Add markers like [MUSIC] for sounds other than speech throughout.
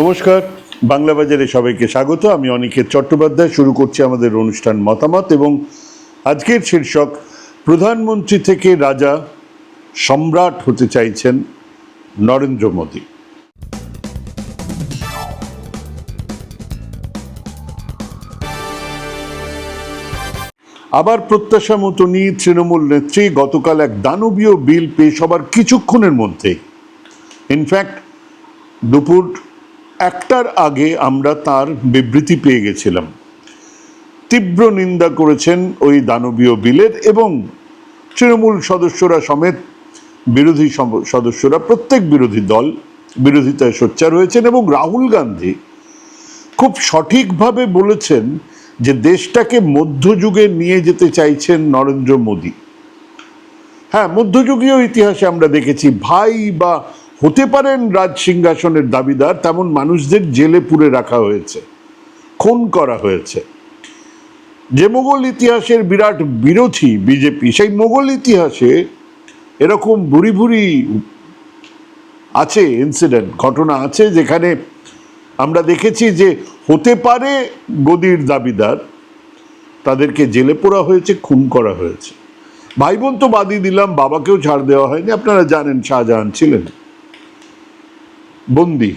নমস্কার, বাংলা বাজারে সবাইকে স্বাগত। আমি অনিকেত চট্টোপাধ্যায়, শুরু করছি আমাদের অনুষ্ঠান মতামত এবং আজকের শীর্ষক, প্রধানমন্ত্রী থেকে রাজা সম্রাট হতে চাইছেন নরেন্দ্র মোদী। আবার প্রত্যাশা মতনই তৃণমূল নেত্রী গতকাল এক দানবীয় বিল পেশ হবার কিছুক্ষণের মধ্যেই ইনফ্যাক্ট দুপুর একটার আগে আমরা তার বিবৃতি পেয়ে গেছিলাম। তীব্র নিন্দা করেছেন ওই দানবীয় বিলের এবং তৃণমূল সদস্যরা সমেত বিরোধী সদস্যরা, প্রত্যেক বিরোধী দল বিরোধিতায় সোচ্চার হয়েছেন এবং রাহুল গান্ধী খুব সঠিকভাবে বলেছেন যে দেশটাকে মধ্যযুগে নিয়ে যেতে চাইছেন নরেন্দ্র মোদী। হ্যাঁ মধ্যযুগীয় ইতিহাসে আমরা দেখেছি ভাই বা হতে পারেন রাজ সিংহাসনের দাবিদার, তেমন মানুষদের জেলে পুরে রাখা হয়েছে, খুন করা হয়েছে। যে মোগল ইতিহাসের বিরাট বিরোধী বিজেপি, সেই মোগল ইতিহাসে এরকম ভুরি ভুরি আছে ইনসিডেন্ট ঘটনা আছে যেখানে আমরা দেখেছি যে হতে পারে গদির দাবিদার, তাদেরকে জেলে পোড়া হয়েছে, খুন করা হয়েছে। ভাই বোন তো বাদই দিলাম, বাবাকেও ছাড় দেওয়া হয়নি, আপনারা জানেন শাহজাহান ছিলেন। বন্দি।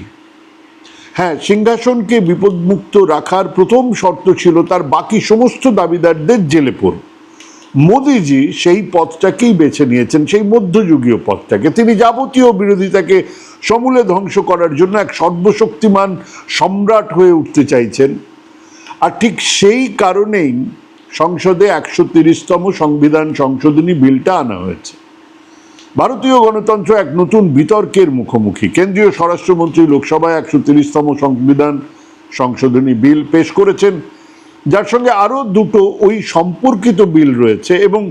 হ্যাঁ সিংহাসনকে বিপদমুক্ত রাখার প্রথম শর্ত ছিল তার বাকি সমস্ত দাবিদারদের জেলে পড়ো। মোদিজি সেই পথটাকেই বেছে নিয়েছেন, সেই মধ্যযুগীয় পথটাকে। তিনি যাবতীয় বিরোধিতাকে সমূলে ধ্বংস করার জন্য এক সর্বশক্তিমান সম্রাট হয়ে উঠতে চাইছেন। আর ঠিক সেই কারণেই সংসদে একশো তিরিশতম সংবিধান সংশোধনী বিলটা আনা হয়েছে। ভারতীয় গণতন্ত্র এক নতুন বিতর্কের মুখোমুখি। কেন্দ্রীয় স্বরাষ্ট্রমন্ত্রী লোকসভায় একশো তিরিশতম সংবিধান সংশোধনী বিল পেশ করেছেন, যার সঙ্গে আরও দুটো ওই সম্পর্কিত বিল রয়েছে এবং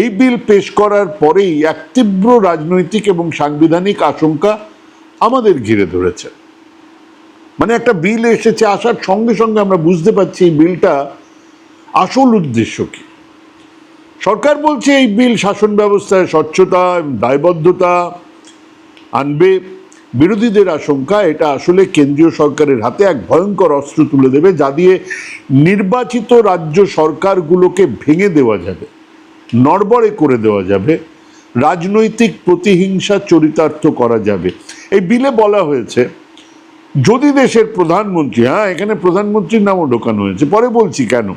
এই বিল পেশ করার পরেই এক তীব্র রাজনৈতিক এবং সাংবিধানিক আশঙ্কা আমাদের ঘিরে ধরেছে। মানে একটা বিল এসেছে, আসার সঙ্গে সঙ্গে আমরা বুঝতে পারছি এই বিলটা আসল উদ্দেশ্য কি। সরকার বলছে এই বিল শাসন ব্যবস্থায় স্বচ্ছতা দায়বদ্ধতা আনবে। বিরোধীদের আশঙ্কা, এটা আসলে কেন্দ্রীয় সরকারের হাতে এক ভয়ঙ্কর অস্ত্র তুলে দেবে, যা দিয়ে নির্বাচিত রাজ্য সরকারগুলোকে ভেঙে দেওয়া যাবে, নড়বড়ে করে দেওয়া যাবে, রাজনৈতিক প্রতিহিংসা চরিতার্থ করা যাবে। এই বিলে বলা হয়েছে, যদি দেশের প্রধানমন্ত্রী হ্যাঁ এখানে প্রধানমন্ত্রীর নামও ঢোকানো হয়েছে, পরে বলছি কেন?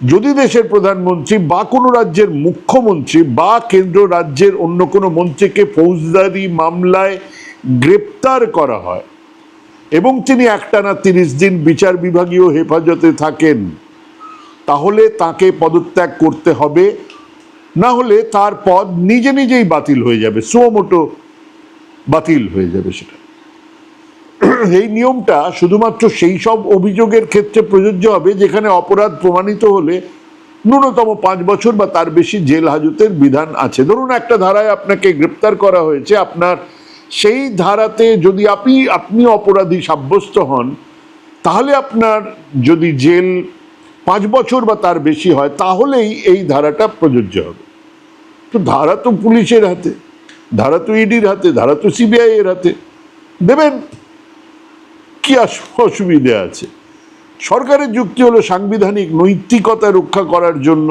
যদি দেশের প্রধানমন্ত্রী বা কোনো রাজ্যের মুখ্যমন্ত্রী বা কেন্দ্র রাজ্যের অন্য কোনো মন্ত্রীকে ফৌজদারি মামলায় গ্রেপ্তার করা হয় এবং তিনি একটানা তিরিশ দিন বিচার বিভাগীয় হেফাজতে থাকেন, তাহলে তাকে পদত্যাগ করতে হবে। না হলে তার পদ নিজে নিজেই বাতিল হয়ে যাবে, সোমোটো বাতিল হয়ে যাবে সেটা। [CLEARS THROAT] এই নিয়মটা শুধুমাত্র সেই সব অভিযোগের ক্ষেত্রে প্রযোজ্য হবে যেখানে অপরাধ প্রমাণিত হলে ন্যূনতম পাঁচ বছর বা তার বেশি জেল হাজতের বিধান আছে। ধরুন একটা ধারায় আপনাকে গ্রেপ্তার করা হয়েছে, আপনার সেই ধারাতে যদি আপনি আপনি অপরাধী সাব্যস্ত হন, তাহলে আপনার যদি জেল পাঁচ বছর বা তার বেশি হয়, তাহলেই এই ধারাটা প্রযোজ্য হবে। তো ধারা তো পুলিশের হাতে, ধারা তো ইডির হাতে, ধারা তো সিবিআই এর হাতে। দেবেন? কি অসুবিধে আছে? সরকারের যুক্তি হলো সাংবিধানিক নৈতিকতা রক্ষা করার জন্য।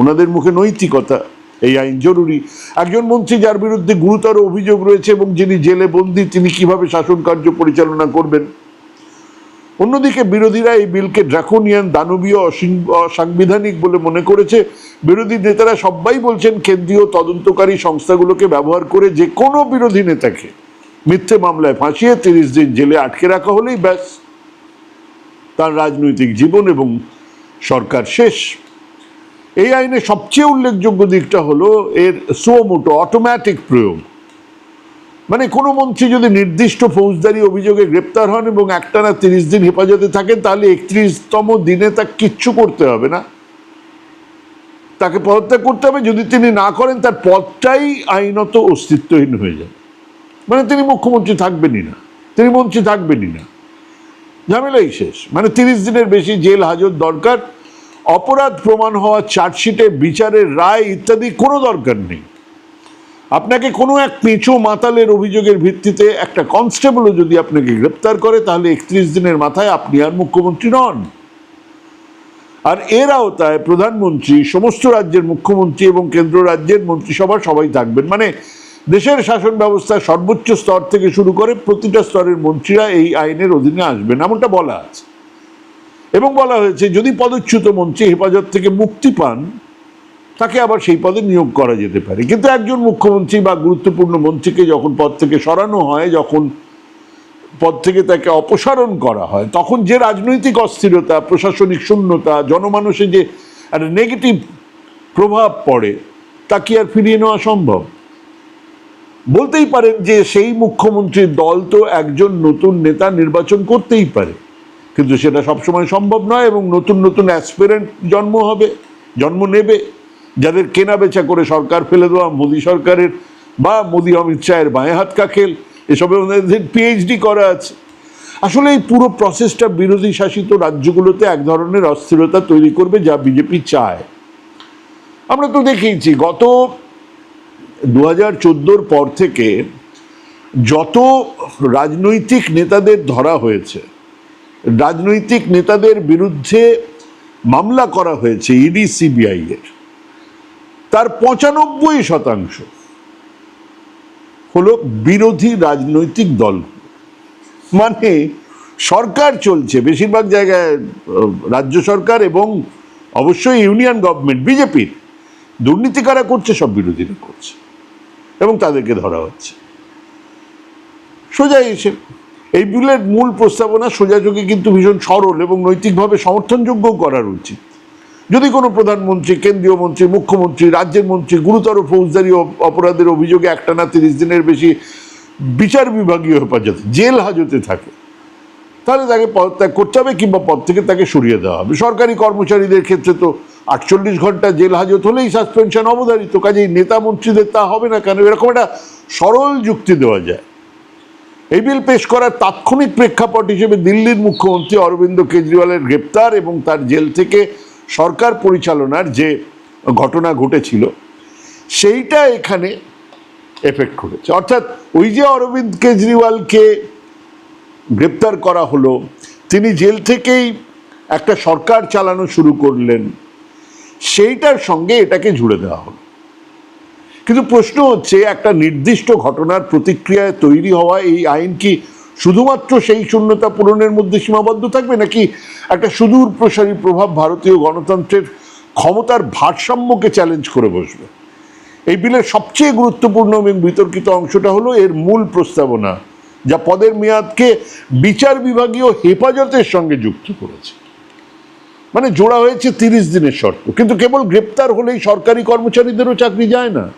ওনাদের মুখে নৈতিকতা, এই আইন জরুরি। একজন মন্ত্রী যার বিরুদ্ধে গুরুতর অভিযোগ রয়েছে এবং যিনি জেলে বন্দী, তিনি কীভাবে শাসন কার্য পরিচালনা করবেন? অন্যদিকে বিরোধীরা এই বিলকে ড্রাকোনিয়ান, দানবীয় অসাংবিধানিক বলে মনে করেছে। বিরোধী নেতারা সবাই বলছেন, কেন্দ্রীয় তদন্তকারী সংস্থাগুলোকে ব্যবহার করে যে কোনো বিরোধী নেতাকে মিথ্যে মামলায় ফাঁসিয়ে তিরিশ দিন জেলে আটকে রাখা হলেই ব্যাস। তার রাজনৈতিক জীবন এবং সরকার শেষ। এই আইনে সবচেয়ে উল্লেখযোগ্য দিকটা হলো এর সোমোটো অটোমেটিক প্রয়োগ। মানে কোনো মন্ত্রী যদি নির্দিষ্ট ফৌজদারি অভিযোগে গ্রেপ্তার হন এবং একটানা তিরিশ দিন হেফাজতে থাকেন, তাহলে একত্রিশতম দিনে তা কিচ্ছু করতে হবে না। তাকে পদত্যাগ করতে হবে। যদি তিনি না করেন, তার পদটাই আইনত অস্তিত্বহীন হয়ে যাবে। মানে তিনি মুখ্যমন্ত্রী থাকবেনই না। তিনি মন্ত্রী থাকবেনই না। ঝামেলাই শেষ। মানে তিরিশ দিনের বেশি জেল হাজত দরকার, অপরাধ প্রমাণ হওয়া চার্জশিটে, বিচারের রায় ইত্যাদি কোনো দরকার নেই। আপনাকে কোনো এক পেঁচো মাতালের অভিযোগের ভিত্তিতে একটা কনস্টেবলও যদি আপনাকে গ্রেপ্তার করে, তাহলে একত্রিশ দিনের মাথায় আপনি আর মুখ্যমন্ত্রী নন। আর এর আওতায় প্রধানমন্ত্রী, সমস্ত রাজ্যের মুখ্যমন্ত্রী এবং কেন্দ্র রাজ্যের মন্ত্রিসভা সবাই থাকবেন। মানে দেশের শাসন ব্যবস্থার সর্বোচ্চ স্তর থেকে শুরু করে প্রতিটা স্তরের মন্ত্রীরা এই আইনের অধীনে আসবেন, এমনটা বলা আছে। এবং বলা হয়েছে, যদি পদচ্যুত মন্ত্রী হেফাজত থেকে মুক্তি পান, তাকে আবার সেই পদে নিয়োগ করা যেতে পারে। কিন্তু একজন মুখ্যমন্ত্রী বা গুরুত্বপূর্ণ মন্ত্রীকে যখন পদ থেকে সরানো হয়, যখন পদ থেকে তাকে অপসারণ করা হয়, তখন যে রাজনৈতিক অস্থিরতা, প্রশাসনিক শূন্যতা, জনমানসে যে একটা নেগেটিভ প্রভাব পড়ে, তা কি আর ফিরিয়ে নেওয়া সম্ভব? বলতেই পারেন যে সেই মুখ্যমন্ত্রীর দল তো একজন নতুন নেতা নির্বাচন করতেই পারে। কিন্তু সেটা সবসময় সম্ভব নয় এবং নতুন নতুন অ্যাসপিরেন্ট জন্ম হবে, জন্ম নেবে, যাদের কেনা বেচা করে সরকার ফেলে দেওয়া মোদী সরকারের বা মোদী অমিত শাহের বাঁয়ে হাত কাকেল এসবে ওদের পিএইচডি করা আছে। আসলে এই পুরো প্রসেসটা বিরোধী শাসিত রাজ্যগুলোতে এক ধরনের অস্থিরতা তৈরি করবে যা বিজেপি চায়। আমরা তো দেখেইছি গত দু হাজার চোদ্দোর পর থেকে যত রাজনৈতিক নেতাদের ধরা হয়েছে, রাজনৈতিক নেতাদের বিরুদ্ধে মামলা করা হয়েছে ইডি সিবিআই এর, তার পঁচানব্বই শতাংশ হলো বিরোধী রাজনৈতিক দল। মানে সরকার চলছে, বেশিরভাগ জায়গায় রাজ্য সরকার এবং অবশ্যই ইউনিয়ন গভর্নমেন্ট, বিজেপির দুর্নীতি কারা করছে সব বিরোধীরা করছে। এবং তাদেরকে ধরা হচ্ছে। সোজা এসে এই বিলের মূল প্রস্তাবনা সোজাযোগে কিন্তু ভীষণ সরল এবং নৈতিকভাবে সমর্থনযোগ্য করার উচিত। যদি কোনো প্রধানমন্ত্রী, কেন্দ্রীয় মন্ত্রী, মুখ্যমন্ত্রী, রাজ্যের মন্ত্রী গুরুতর ফৌজদারি অপ- অপরাধের অভিযোগে একটানা তিরিশ দিনের বেশি বিচার বিভাগীয় হেফাজতে, জেল হাজতে থাকে তাহলে তাকে পদত্যাগ করতে হবে কিংবা পদ থেকে তাকে সরিয়ে দেওয়া হবে। সরকারি কর্মচারীদের ক্ষেত্রে তো আটচল্লিশ ঘণ্টা জেল হাজত হলেই সাসপেনশন অবধারিত, কাজেই নেতা মন্ত্রীদের তা হবে না কেন? এরকম একটা সরল যুক্তি দেওয়া যায়। এই বিল পেশ করার তাৎক্ষণিক প্রেক্ষাপট হিসেবে দিল্লির মুখ্যমন্ত্রী অরবিন্দ কেজরিওয়ালের গ্রেপ্তার এবং তার জেল থেকে সরকার পরিচালনার যে ঘটনা ঘটেছিল, সেইটা এখানে এফেক্ট করেছে। অর্থাৎ ওই যে অরবিন্দ কেজরিওয়ালকে গ্রেপ্তার করা হলো। তিনি জেল থেকেই একটা সরকার চালানো শুরু করলেন। সেইটার সঙ্গে এটাকে জুড়ে দেওয়া হলো। কিন্তু প্রশ্ন হচ্ছে, একটা নির্দিষ্ট ঘটনার প্রতিক্রিয়ায় তৈরি হওয়া এই আইন কি শুধুমাত্র সেই শূন্যতা পূরণের মধ্যে সীমাবদ্ধ থাকবে, নাকি একটা সুদূর প্রসারী প্রভাব ভারতীয় গণতন্ত্রের ক্ষমতার ভারসাম্যকে চ্যালেঞ্জ করে বসবে? এই বিলের সবচেয়ে গুরুত্বপূর্ণ এবং বিতর্কিত অংশটা হলো এর মূল প্রস্তাবনা। যা পদের মেয়াদকে বিচার বিভাগীয় হেফাজতের সঙ্গে যুক্ত করেছে। মানে জোড়া হয়েছে তিরিশ দিনের শর্ত। কিন্তু কেবল গ্রেপ্তার হলেই সরকারি কর্মচারীদেরও চাকরি যায় না।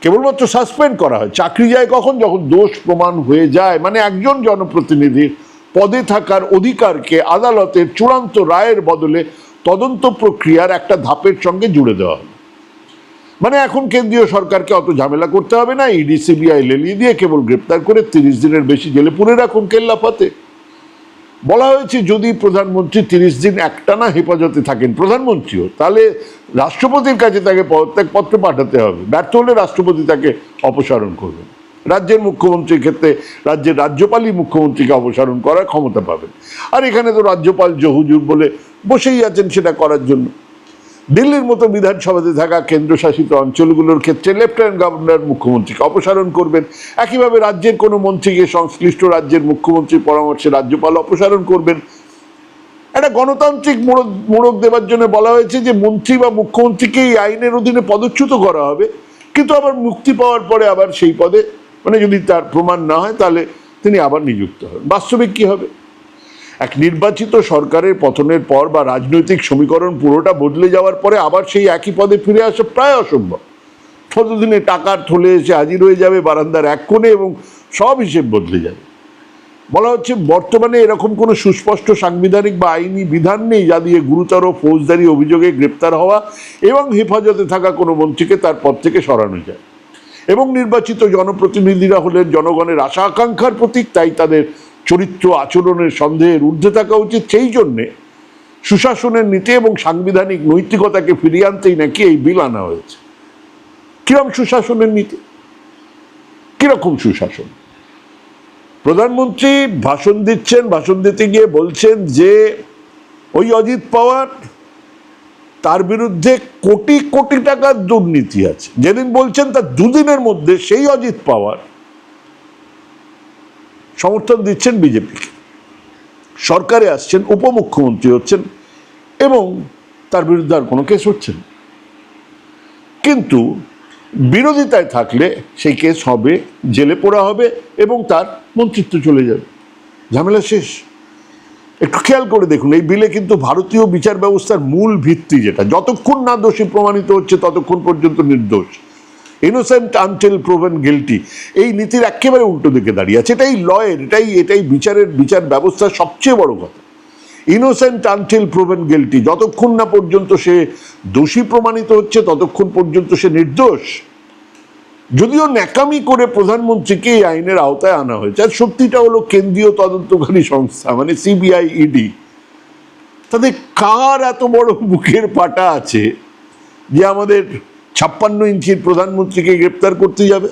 কেবলমাত্র সাসপেন্ড করা হয়। চাকরি যায় কখন? যখন দোষ প্রমাণ হয়ে যায়। মানে একজন জনপ্রতিনিধির পদে থাকার অধিকারকে আদালতের চূড়ান্ত রায়ের বদলে তদন্ত প্রক্রিয়ার একটা ধাপের সঙ্গে জুড়ে দেওয়া মানে এখন কেন্দ্রীয় সরকারকে অত ঝামেলা করতে হবে না, ইডি, সিবিআই লেলিয়ে দিয়ে কেবল গ্রেপ্তার করে তিরিশ দিনের বেশি জেলে পুরে রাখুন কেল্লাফাতে। বলা হয়েছে, যদি প্রধানমন্ত্রী তিরিশ দিন একটানা হেফাজতে থাকেন, প্রধানমন্ত্রীও, তাহলে রাষ্ট্রপতির কাছে তাকে পদত্যাগপত্র পাঠাতে হবে। ব্যর্থ হলে রাষ্ট্রপতি তাকে অপসারণ করবেন। রাজ্যের মুখ্যমন্ত্রীর ক্ষেত্রে রাজ্যের রাজ্যপালই মুখ্যমন্ত্রীকে অপসারণ করার ক্ষমতা পাবেন। আর এখানে তো রাজ্যপাল জহুজুর বলে বসেই আছেন, সেটা করার জন্য। দিল্লির মতো বিধানসভাতে থাকা কেন্দ্রশাসিত অঞ্চলগুলোর ক্ষেত্রে লেফটেন্যান্ট গভর্নর মুখ্যমন্ত্রীকে অপসারণ করবেন। একইভাবে রাজ্যের কোনো মন্ত্রীকে সংশ্লিষ্ট রাজ্যের মুখ্যমন্ত্রীর পরামর্শে রাজ্যপাল অপসারণ করবেন। একটা গণতান্ত্রিক মোড়ক মোড়ক দেওয়ার জন্য বলা হয়েছে যে মন্ত্রী বা মুখ্যমন্ত্রীকে এই আইনের অধীনে পদচ্যুত করা হবে। কিন্তু আবার মুক্তি পাওয়ার পরে আবার সেই পদে মানে যদি তার প্রমাণ না হয় তাহলে তিনি আবার নিযুক্ত হবেন বাস্তবিক কি হবে? এক নির্বাচিত সরকারের পতনের পর বা রাজনৈতিক সমীকরণ পুরোটা বদলে যাওয়ার পরে আবার সেই একই পদে ফিরে আসা প্রায় অসম্ভব। ততদিনে টাকার থলে এসে হাজির হয়ে যাবে, বারান্দার এক কোণে এবং সব হিসেব বদলে যাবে। বলা হচ্ছে বর্তমানে এরকম কোনো সুস্পষ্ট সাংবিধানিক বা আইনি বিধান নেই যা দিয়ে গুরুতর ফৌজদারি অভিযোগে গ্রেপ্তার হওয়া এবং হেফাজতে থাকা কোনো মন্ত্রীকে তার পদ থেকে সরানো যায়। এবং নির্বাচিত জনপ্রতিনিধিরা হলেন জনগণের আশা আকাঙ্ক্ষার প্রতীক, তাই তাদের চরিত্র আচরণের সন্দেহের ঊর্ধ্বে থাকা উচিত। সেই জন্যে সুশাসনের নীতি এবং সাংবিধানিক নৈতিকতাকে ফিরিয়ে আনতেই নাকি এই বিল আনা হয়েছে। কীরকম সুশাসনের নীতি? কীরকম সুশাসন? প্রধানমন্ত্রী ভাষণ দিচ্ছেন, ভাষণ দিতে গিয়ে বলছেন যে, ওই অজিত পাওয়ার, তার বিরুদ্ধে কোটি কোটি টাকার দুর্নীতি আছে। যেদিন বলছেন তার দুদিনের মধ্যে সেই অজিত পাওয়ার সমর্থন দিচ্ছেন বিজেপিকে সরকারে আসছেন, উপমুখ্যমন্ত্রী হচ্ছেন এবং তার বিরুদ্ধে আর কোনো কেস হচ্ছে না। কিন্তু বিরোধিতায় থাকলে সেই কেস হবে, জেলে পোড়া হবে এবং তার মন্ত্রিত্ব চলে যাবে। ঝামেলা শেষ। একটু খেয়াল করে দেখুন, এই বিলে কিন্তু ভারতীয় বিচার ব্যবস্থার মূল ভিত্তি যেটা, যতক্ষণ না দোষী প্রমাণিত হচ্ছে ততক্ষণ পর্যন্ত নির্দোষ। ইনোসেন্ট আনটিল প্রোভেন গিলটি এই নীতির একেবারে উল্টো দিকে দাঁড়িয়ে আছে। এটাই লয়ের, এটাই এটাই বিচারের, বিচার ব্যবস্থার সবচেয়ে বড় কথা। ইনোসেন্ট আনটিল প্রোভেন গিলটি যতক্ষণ না পর্যন্ত সে দোষী প্রমাণিত হচ্ছে, ততক্ষণ পর্যন্ত সে নির্দোষ। যদিও ন্যাকামি করে প্রধানমন্ত্রীকে এই আইনের আওতায় আনা হয়েছে, আর সত্যিটা হলো কেন্দ্রীয় তদন্তকারী সংস্থা মানে সিবিআই ইডি তাদের কার এত বড় বুকের পাটা আছে যে আমাদের ছাপ্পান্ন ইঞ্চির প্রধানমন্ত্রীকে গ্রেপ্তার করতে যাবে।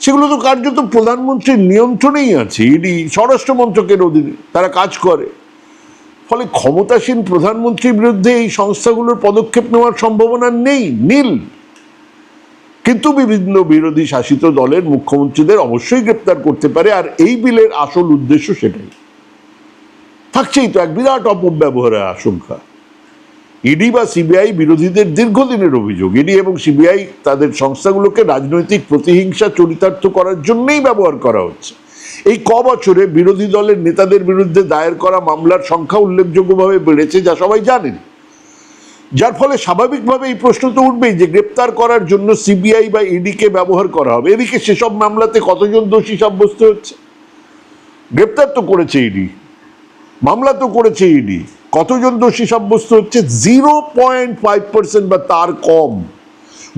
সেগুলো তো কার্যত প্রধানমন্ত্রীর নিয়ন্ত্রণেই আছে, ইডি স্বরাষ্ট্র মন্ত্রকের অধীনে, তারা কাজ করে। ফলে ক্ষমতাসীন প্রধানমন্ত্রীর বিরুদ্ধে এই সংস্থাগুলোর পদক্ষেপ নেওয়ার সম্ভাবনা নেই, নীল। কিন্তু বিভিন্ন বিরোধী শাসিত দলের মুখ্যমন্ত্রীদের অবশ্যই গ্রেপ্তার করতে পারে, আর এই বিলের আসল উদ্দেশ্য সেটাই। থাকছেই তো এক বিরাট অপব্যবহারের আশঙ্কা। ইডি বা সিবিআই বিরোধীদের দীর্ঘদিনের অভিযোগ। ইডি এবং সিবিআই তাদের সংস্থাগুলোকে রাজনৈতিক প্রতিহিংসা চরিতার্থ করার জন্যই ব্যবহার করা হচ্ছে। এই ক বছরে বিরোধী দলের নেতাদের বিরুদ্ধে দায়ের করা মামলার সংখ্যা উল্লেখযোগ্যভাবে বেড়েছে যা সবাই জানেন যার ফলে স্বাভাবিকভাবে এই প্রশ্ন তো উঠবেই যে গ্রেপ্তার করার জন্য সিবিআই বা ইডিকে ব্যবহার করা হবে। এদিকে সেসব মামলাতে কতজন দোষী সাব্যস্ত হচ্ছে? গ্রেপ্তার তো করেছে ইডি। মামলা তো করেছে ইডি। কতজন দোষী সাব্যস্ত হচ্ছে? জিরো পয়েন্ট ফাইভ পার্সেন্ট বা তার কম।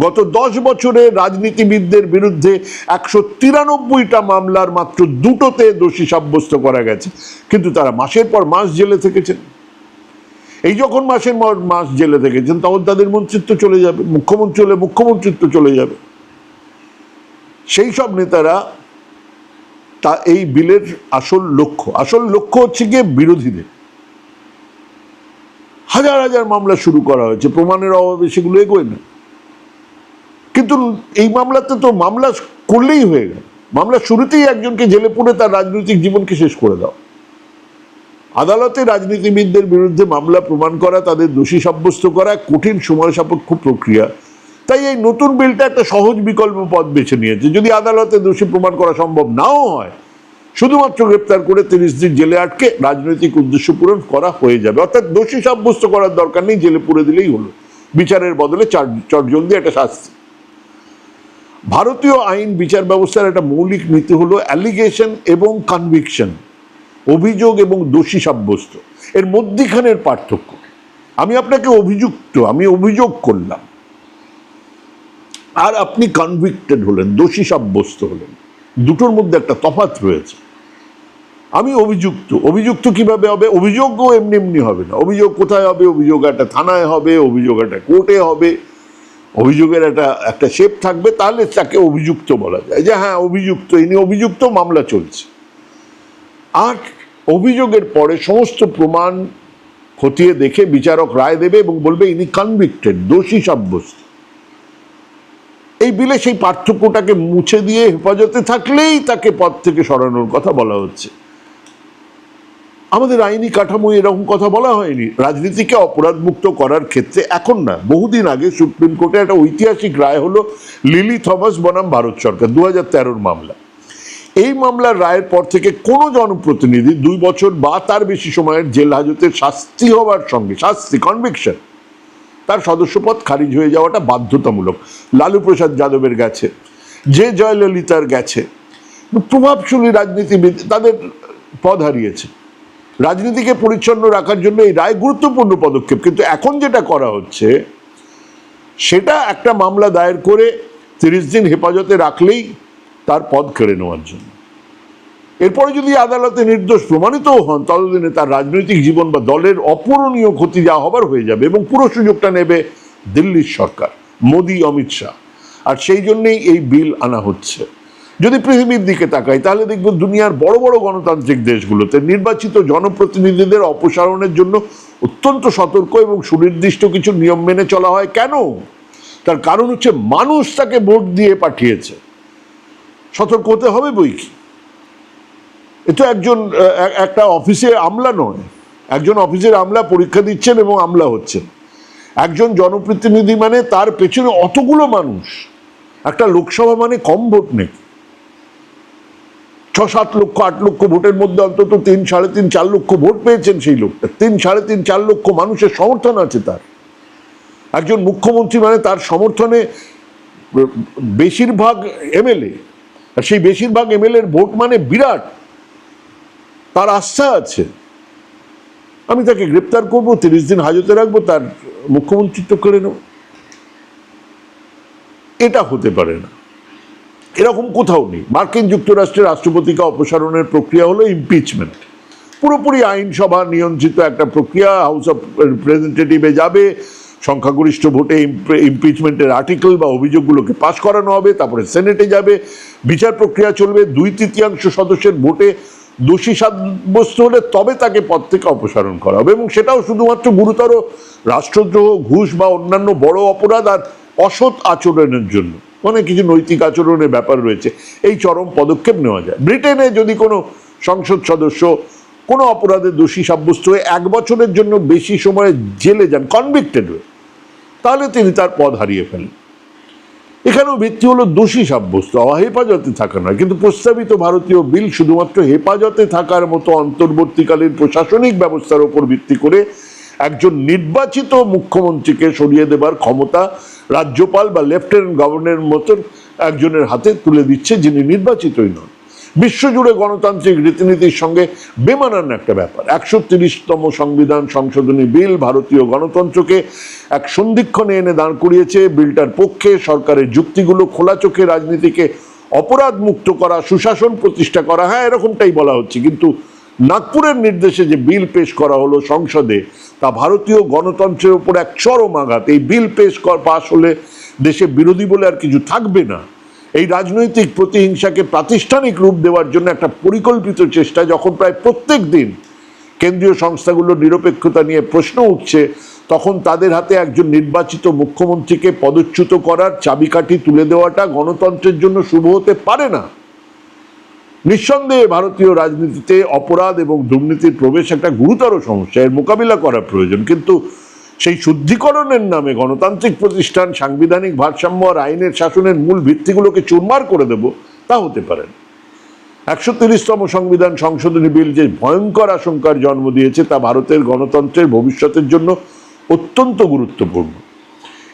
গত দশ বছরে রাজনীতিবিদদের বিরুদ্ধে একশো তিরানব্বইটা মামলার মাত্র দুটোতে দোষী সাব্যস্ত করা গেছে। কিন্তু তারা মাসের পর মাস জেলে থেকেছেন। এই যখন মাসের পর মাস জেলে থেকেছেন, তখন তাদের মন্ত্রিত্ব চলে যাবে, মুখ্যমন্ত্রী হলে মুখ্যমন্ত্রিত্ব চলে যাবে। সেই সব নেতারা তা, এই বিলের আসল লক্ষ্য। আসল লক্ষ্য হচ্ছে গিয়ে বিরোধীদের। হাজার হাজার মামলা শুরু করা হয়েছে, প্রমাণের অভাবে সেগুলো এগোয় না। কিন্তু এই মামলাতে তো মামলা করলেই হয়ে গেল। মামলা শুরুতেই একজনকে জেলে পড়ে তার রাজনৈতিক জীবনকে শেষ করে দাও। আদালতে রাজনীতিবিদদের বিরুদ্ধে মামলা প্রমাণ করা, তাদের দোষী সাব্যস্ত করা কঠিন সময় সাপেক্ষ প্রক্রিয়া। তাই এই নতুন বিলটা একটা সহজ বিকল্প পথ বেছে নিয়েছে। যদি আদালতে দোষী প্রমাণ করা সম্ভব নাও হয় শুধুমাত্র গ্রেপ্তার করে তিরিশ দিন জেলে আটকে রাজনৈতিক উদ্দেশ্য পূরণ করা হয়ে যাবে। অর্থাৎ দোষী সাব্যস্ত করার দরকার নেই, জেলে পুরে দিলেই হলো। বিচারের বদলে চটজলদি একটা শাস্তি। ভারতীয় আইন বিচার ব্যবস্থার একটা মৌলিক নীতি হলো অ্যালিগেশন এবং কনভিকশন অভিযোগ এবং দোষী সাব্যস্ত। এর মধ্যিখানের পার্থক্য আমি আপনাকে অভিযুক্ত, আমি অভিযোগ করলাম। আর আপনি কনভিক্টেড হলেন, দোষী সাব্যস্ত হলেন। দুটোর মধ্যে একটা তফাৎ রয়েছে। আমি অভিযুক্ত। অভিযুক্ত কীভাবে হবে? অভিযোগও এমনি এমনি হবে না। অভিযোগ কোথায় হবে? অভিযোগ একটা থানায় হবে, অভিযোগ একটা কোর্টে হবে। অভিযোগের একটা একটা শেপ থাকবে, তাহলে তাকে অভিযুক্ত বলা যায়। যে হ্যাঁ অভিযুক্ত, ইনি অভিযুক্ত, মামলা চলছে। আর অভিযোগের পরে সমস্ত প্রমাণ খতিয়ে দেখে বিচারক রায় দেবে এবং বলবে ইনি কনভিক্টেড দোষী সাব্যস্ত। এই বিলে সেই পার্থক্যটাকে মুছে দিয়ে হেফাজতে থাকলেই তাকে পদ থেকে সরানোর কথা বলা হচ্ছে। আমাদের আইনি কাঠামো এরকম কথা বলা হয়নি। রাজনীতিকে অপরাধমুক্ত করার ক্ষেত্রে এখন না, বহুদিন আগে সুপ্রিম কোর্টে একটা ঐতিহাসিক রায় হলো লিলি থমাস বনাম ভারত সরকার দু হাজার মামলা। এই মামলার রায়ের পর থেকে কোনো জনপ্রতিনিধি দুই বছর বা তার বেশি সময়ের জেল হাজতের শাস্তি হওয়ার সঙ্গে, শাস্তি কনভিকশন তার সদস্যপদ খারিজ হয়ে যাওয়াটা বাধ্যতামূলক। লালু প্রসাদ যাদবের গেছে যে জয়ললিতার গেছে। প্রভাবশালী রাজনীতিবিদ তাদের পদ হারিয়েছে। রাজনীতিকে পরিচ্ছন্ন রাখার জন্য এই রায় গুরুত্বপূর্ণ পদক্ষেপ। কিন্তু এখন যেটা করা হচ্ছে, সেটা একটা মামলা দায়ের করে তিরিশ দিন হেফাজতে রাখলেই তার পদ কেড়ে নেওয়ার জন্য। এরপরে যদি আদালতে নির্দোষ প্রমাণিতও হন, ততদিনে তার রাজনৈতিক জীবন বা দলের অপূরণীয় ক্ষতি যা হবার হয়ে যাবে এবং পুরো সুযোগটা নেবে দিল্লির সরকার, মোদি, অমিত শাহ। আর সেই জন্যেই এই বিল আনা হচ্ছে। যদি পৃথিবীর দিকে তাকাই, তাহলে দেখব দুনিয়ার বড় বড় গণতান্ত্রিক দেশগুলোতে নির্বাচিত জনপ্রতিনিধিদের অপসারণের জন্য অত্যন্ত সতর্ক এবং সুনির্দিষ্ট কিছু নিয়ম মেনে চলা হয়। কেন? তার কারণ হচ্ছে মানুষ তাকে ভোট দিয়ে পাঠিয়েছে। সতর্ক হতে হবে বই কি? এ তো একজন, একটা অফিসে আমলা নয়। একজন অফিসের আমলা পরীক্ষা দিচ্ছেন এবং আমলা হচ্ছেন। একজন জনপ্রতিনিধি মানে তার পেছনে অতগুলো মানুষ। একটা লোকসভা মানে কম ভোট নেই। ছ, সাত লক্ষ, আট লক্ষ ভোটের মধ্যে অন্তত তিন, সাড়ে তিন, চার লক্ষ ভোট পেয়েছেন সেই লোকটা। তিন, সাড়ে তিন, চার লক্ষ মানুষের সমর্থন আছে তার। একজন মুখ্যমন্ত্রী মানে তার সমর্থনে বেশিরভাগ এমএলএ, আর সেই বেশিরভাগ এমএলএর ভোট মানে বিরাট। তার আস্থা আছে। আমি তাকে গ্রেপ্তার করব, তিরিশ দিন হাজতে রাখব, তার মুখ্যমন্ত্রিত্ব করে নেব। এটা হতে পারে না। এরকম কোথাও নেই। মার্কিন যুক্তরাষ্ট্রের রাষ্ট্রপতিকে অপসারণের প্রক্রিয়া হলো ইমপিচমেন্ট পুরোপুরি আইনসভা নিয়ন্ত্রিত একটা প্রক্রিয়া হাউস অফ রিপ্রেজেন্টেটিভে যাবে, সংখ্যাগরিষ্ঠ ভোটে ইমপিচমেন্টের আর্টিকেল বা অভিযোগগুলোকে পাশ করানো হবে, তারপরে সেনেটে যাবে, বিচার প্রক্রিয়া চলবে, দুই তৃতীয়াংশ সদস্যের ভোটে দোষী সাব্যস্ত হলে তবে তাকে পদ থেকে অপসারণ করা হবে। এবং সেটাও শুধুমাত্র গুরুতর রাষ্ট্রদ্রোহ, ঘুষ বা অন্যান্য বড় অপরাধ আর অসৎ আচরণের জন্য। অনেক কিছু নৈতিক আচরণের ব্যাপার রয়েছে। এই চরম পদক্ষেপ নেওয়া যায়। ব্রিটেনে যদি কোনো সংসদ সদস্য কোনো অপরাধে দোষী সাব্যস্ত হয়ে এক বছরের জন্য বেশি সময় জেলে যান কনভিক্টেড হয়ে, তাহলে তিনি তার পদ হারিয়ে ফেলেন। এখানেও ভিত্তি হলো দোষী সাব্যস্ত হওয়া, হেফাজতে থাকা নয়। কিন্তু প্রস্তাবিত ভারতীয় বিল শুধুমাত্র হেফাজতে থাকার মতো অন্তর্বর্তীকালীন প্রশাসনিক ব্যবস্থার উপর ভিত্তি করে একজন নির্বাচিত মুখ্যমন্ত্রীকে সরিয়ে দেবার ক্ষমতা রাজ্যপাল বা লেফটেন্যান্ট গভর্নরের মতন একজনের হাতে তুলে দিচ্ছে যিনি নির্বাচিতই নন। বিশ্বজুড়ে গণতান্ত্রিক রীতিনীতির সঙ্গে বেমানান একটা ব্যাপার। একশো তিরিশতম সংবিধান সংশোধনী বিল ভারতীয় গণতন্ত্রকে এক সন্ধিক্ষণে এনে দাঁড় করিয়েছে। বিলটার পক্ষে সরকারের যুক্তিগুলো খোলা চোখে, রাজনীতিকে অপরাধ মুক্ত করা, সুশাসন প্রতিষ্ঠা করা হ্যাঁ এরকমটাই বলা হচ্ছে। কিন্তু নাগপুরের নির্দেশে যে বিল পেশ করা হলো সংসদে, তা ভারতীয় গণতন্ত্রের উপর এক চরম আঘাত। এই বিল পেশ পাশ হলে দেশে বিরোধী বলে আর কিছু থাকবে না। এই রাজনৈতিক প্রতিহিংসাকে প্রাতিষ্ঠানিক রূপ দেওয়ার জন্য একটা পরিকল্পিত চেষ্টা যখন প্রায় প্রত্যেক দিন কেন্দ্রীয় সংস্থাগুলোর নিরপেক্ষতা নিয়ে প্রশ্ন উঠছে, তখন তাদের হাতে একজন নির্বাচিত মুখ্যমন্ত্রীকে পদচ্যুত করার চাবিকাঠি তুলে দেওয়াটা গণতন্ত্রের জন্য শুভ হতে পারে না। নিঃসন্দেহে ভারতীয় রাজনীতিতে অপরাধ এবং দুর্নীতির প্রবেশ একটা গুরুতর সমস্যা। এর মোকাবিলা করা প্রয়োজন। কিন্তু সেই শুদ্ধিকরণের নামে গণতান্ত্রিক প্রতিষ্ঠান, সাংবিধানিক ভারসাম্য আর আইনের শাসনের মূল ভিত্তিগুলোকে চুরমার করে দেব, তা হতে পারে। একশো তিরিশতম সংবিধান সংশোধনী বিল যে ভয়ঙ্কর আশঙ্কার জন্ম দিয়েছে, তা ভারতের গণতন্ত্রের ভবিষ্যতের জন্য অত্যন্ত গুরুত্বপূর্ণ।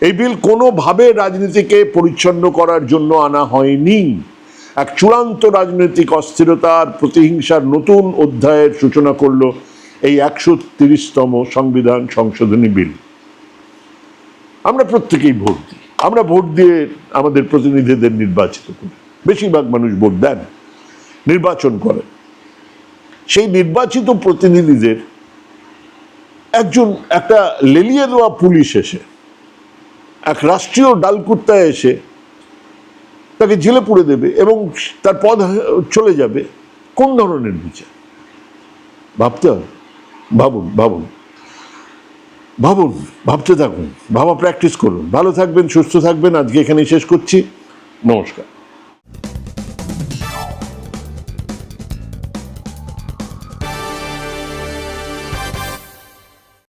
এই বিল কোনোভাবে রাজনীতিকে পরিচ্ছন্ন করার জন্য আনা হয়নি। এক চূড়ান্ত রাজনৈতিক অস্থিরতার প্রতিহিংসার নতুন অধ্যায়ের সূচনা করল এই একশো তিরিশতম সংবিধান সংশোধনী বিল। আমরা প্রত্যেকেই ভোট দিই। আমরা ভোট দিয়ে আমাদের প্রতিনিধিদের নির্বাচিত করি। বেশিরভাগ মানুষ ভোট দেন, নির্বাচন করে। সেই নির্বাচিত প্রতিনিধিদের একজন, একটা লেলিয়ে দেওয়া পুলিশ এসে, এক রাষ্ট্রীয় ডালকুত্তা এসে তাকে জেলে পুড়ে দেবে এবং তার পদ চলে যাবে। কোন ধরনের বিচার? ভাবতে হবে। ভাবুন ভাবুন। ভাবুন, ভাবতে থাকুন। ভাবা প্র্যাকটিস করুন। ভালো থাকবেন, সুস্থ থাকবেন। আজকে এখানেই শেষ করছি। নমস্কার।